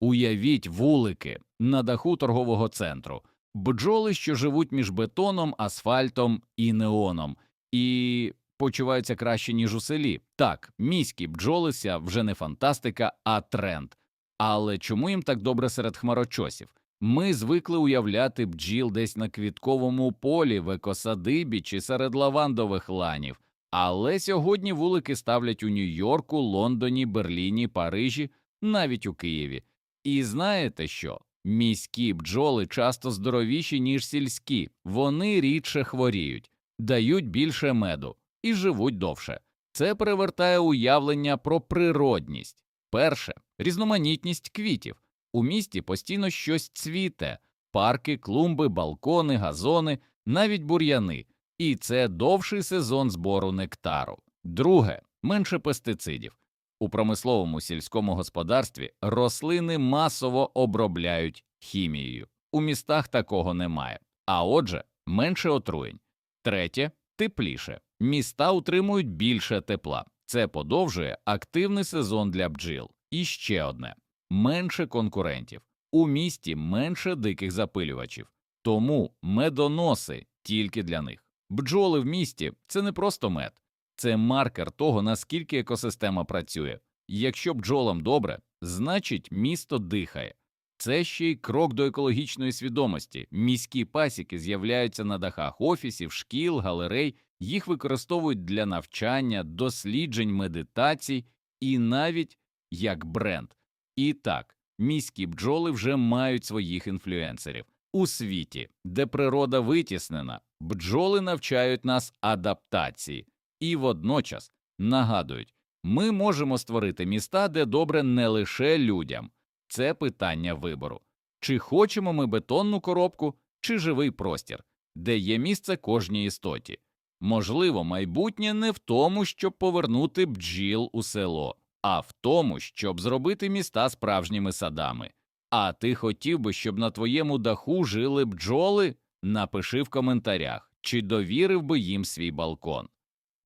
Уявіть вулики на даху торгового центру, бджоли, що живуть між бетоном, асфальтом і неоном, і почуваються краще, ніж у селі. Так, міські бджолися вже не фантастика, а тренд. Але чому їм так добре серед хмарочосів? Ми звикли уявляти бджіл десь на квітковому полі, в екосадибі чи серед лавандових ланів. Але сьогодні вулики ставлять у Нью-Йорку, Лондоні, Берліні, Парижі, навіть у Києві. І знаєте що? Міські бджоли часто здоровіші, ніж сільські, вони рідше хворіють, дають більше меду і живуть довше. Це перевертає уявлення про природність. Перше різноманітність квітів. У місті постійно щось цвіте парки, клумби, балкони, газони, навіть бур'яни. І це довший сезон збору нектару. Друге менше пестицидів. У промисловому сільському господарстві рослини масово обробляють хімією. У містах такого немає. А отже, менше отруєнь. Третє тепліше. Міста утримують більше тепла. Це подовжує активний сезон для бджіл. І ще одне менше конкурентів. У місті менше диких запилювачів, тому медоноси тільки для них. Бджоли в місті це не просто мед, це маркер того, наскільки екосистема працює. Якщо бджолам добре, значить місто дихає. Це ще й крок до екологічної свідомості. Міські пасіки з'являються на дахах офісів, шкіл, галерей, їх використовують для навчання, досліджень, медитацій і навіть як бренд. І так, міські бджоли вже мають своїх інфлюенсерів. У світі, де природа витіснена, бджоли навчають нас адаптації і водночас нагадують, ми можемо створити міста, де добре не лише людям. Це питання вибору. Чи хочемо ми бетонну коробку, чи живий простір, де є місце кожній істоті. Можливо, майбутнє не в тому, щоб повернути бджіл у село, а в тому, щоб зробити міста справжніми садами. А ти хотів би, щоб на твоєму даху жили бджоли? Напиши в коментарях, чи довірив би їм свій балкон.